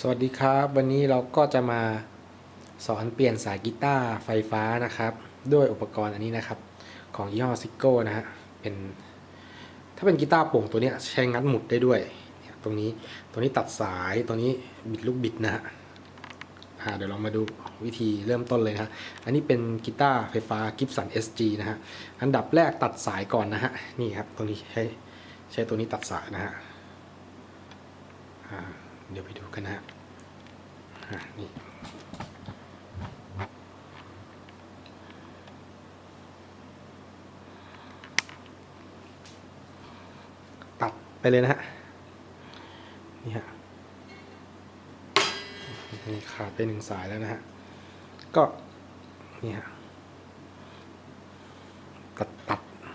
สวัสดีครับ วันนี้เราก็จะมาสอนเปลี่ยนสายกีตาร์ไฟฟ้านะครับ ด้วยอุปกรณ์อันนี้นะครับ ของยี่ห้อซิโก้นะฮะเป็นถ้าเป็นกีตาร์โปร่งตัวเนี้ยใช้งัดหมุดได้ด้วยเนี่ยตรงนี้ตรงนี้ตัดสายตรงนี้บิดลูกบิดนะฮะเดี๋ยวเรามาดูวิธีเริ่มต้นเลยนะฮะอันนี้เป็นกีตาร์ไฟฟ้า Gibson SG นะฮะอันดับแรกตัดสายก่อนนะฮะนี่ครับตรงนี้ใช้ใช้ตัวนี้ตัดสายนะฮะ เดี๋ยวไปดูกันนะฮะนี่ตัดไปเลยนะฮะ นี่ฮะนี่ขาดไปหนึ่งสายแล้วนะฮะ ก็ นี่ฮะ ตัดตัดอ่า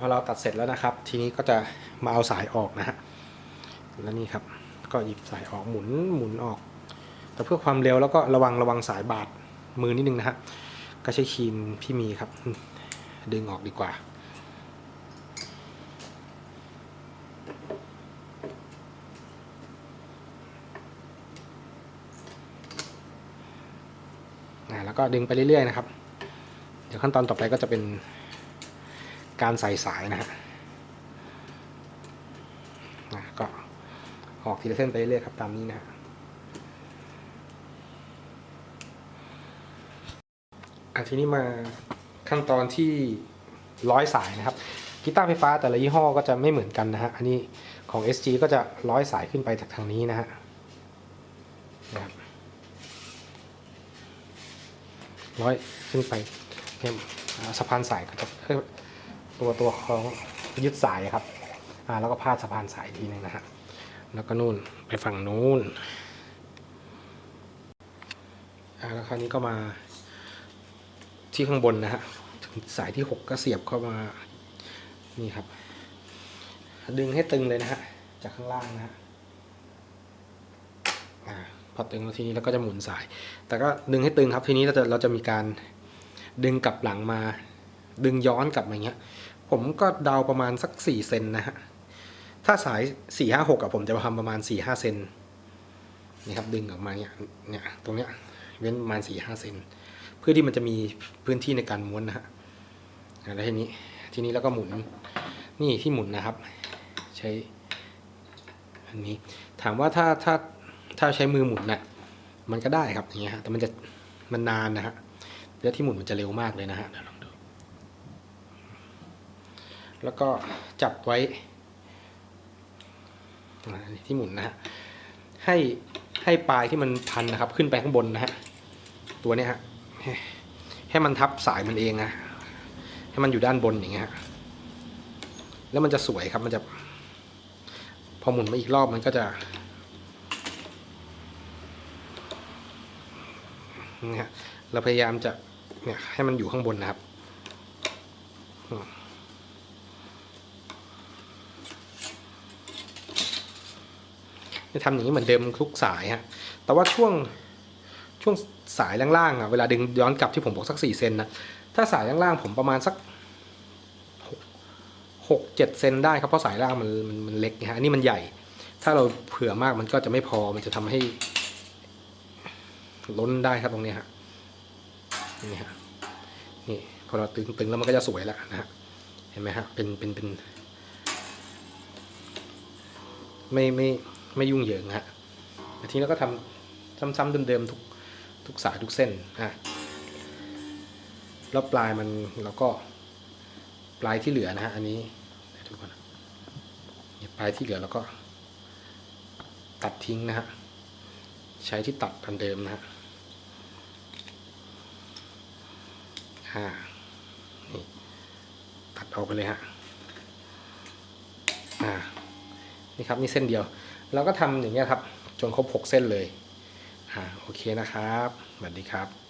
พอเราตัดเสร็จแล้วนะครับ ทีนี้ก็จะมาเอาสายออกนะฮะแล้วนี่ครับก็หยิบสายออกหมุนหมุนออก แต่เพื่อความเร็วแล้วก็ระวังระวังสายบาดมือนิดนึงนะฮะก็ใช้ครีมพี่มีครับ ดึงออกดีกว่าอ่าแล้วก็ดึงไปเรื่อยๆนะครับ เดี๋ยวขั้นตอนต่อไปก็จะเป็น การใส่สายนะฮะอะก็ออกทีละเส้นไปเรื่อยๆครับตามนี้นะฮะอะทีนี้มาขั้นตอนที่ร้อยสายนะครับกีตาร์ไฟฟ้าแต่ละยี่ห้อก็จะไม่เหมือนกันนะฮะอันนี้ของ SG ก็จะร้อยสายขึ้นไปจากทางนี้นะฮะนะครับร้อยขึ้นไปเอ่าสะพานสายก็จะ ตัวตัวของยึดสายครับอ่าแล้วก็พาดสะพานสายทีหนึงนะฮะแล้วก็นู่นไปฝั่งนู้นอ่าแล้วคราวนี้ก็มาที่ข้างบนนะฮะถึงสายที่หกก็เสียบเข้ามานี่ครับ ดึงให้ตึงเลยนะฮะจากข้างล่างนะฮะพอตึงแล้วทีนี้เราก็จะหมุนสาย แต่ก็ดึงให้ตึงครับทีนี้เราจะเราจะมีการดึงกลับหลังมา ดึงย้อนกลับมาอย่างเงี้ย ผมก็เดาประมาณสักสี่เซนนะฮะ ถ้าสายสี่ห้าหกอะผมจะทำประมาณสี่ห้าเซนนี่ครับดึงออกมาเนี่ยเนี่ยตรงเนี้ยเว้นประมาณสี่ห้าเซนเพื่อที่มันจะมีพื้นที่ในการม้วนนะฮะแล้วทีนี้ทีนี้แล้วก็หมุนนี่ที่หมุนนะครับ ใช้อันนี้ถามว่าถ้าถ้าถ้าใช้มือหมุนนะ่ะมันก็ได้ครับอย่างเงี้ยฮะแต่มันจะมันนานนะฮะแล้วที่หมุนมันจะเร็วมากเลยนะฮะเดี๋ยว แล้วก็จับไว้ที่หมุนนะฮะให้ให้ปลายที่มันพันนะครับ ขึ้นไปข้างบนนะฮะตัวนี้ฮะให้ให้มันทับสายมันเองนะให้มันอยู่ด้านบนอย่างเงี้ยฮะแล้วมันจะสวยครับมันจะ พอหมุนมาอีกรอบมันก็จะนี่ฮะเราพยายามจะเนี่ยให้มันอยู่ข้างบนนะครับอืม จะทำอย่างนี้เหมือนเดิมทุกสายฮะแต่ว่าช่วงช่วงสายล่างๆอะเวลาดึงย้อนกลับที่ผมบอกสักสี่เซนนะถ้าสายล่างๆผมประมาณสักหกเจ็ดเซนได้ครับเพราะสายล่างมันมันมันเล็กนะฮะอันนี้มันใหญ่ ถ้าเราเผื่อมากมันก็จะไม่พอมันจะทำให้ ล้นได้ครับตรงนี้ฮะนี่ฮะนี่พอเราตึงตึงแล้วมันก็จะสวยแล้วนะฮะเห็นไหมฮะเป็นเป็นเป็น ไม่ไม่ ไม่ยุ่งเหยิงฮะทีนี้เราก็ทำซ้ำๆเดิมๆทุกทุกสายทุกเส้นอะแล้วปลายมันเราก็ปลายที่เหลือนะฮะอันนี้เดี๋ยวดูก่อนปลายที่เหลือแล้วก็ตัดทิ้งนะฮะใช้ที่ตัดอันเดิมนะฮะอ่านี่ตัดออกไปเลยฮะอ่านี่ครับนี่เส้นเดียว เราก็ทำอย่างเงี้ยครับจนครบหกเส้นเลยอ่าโอเคนะครับสวัสดีครับ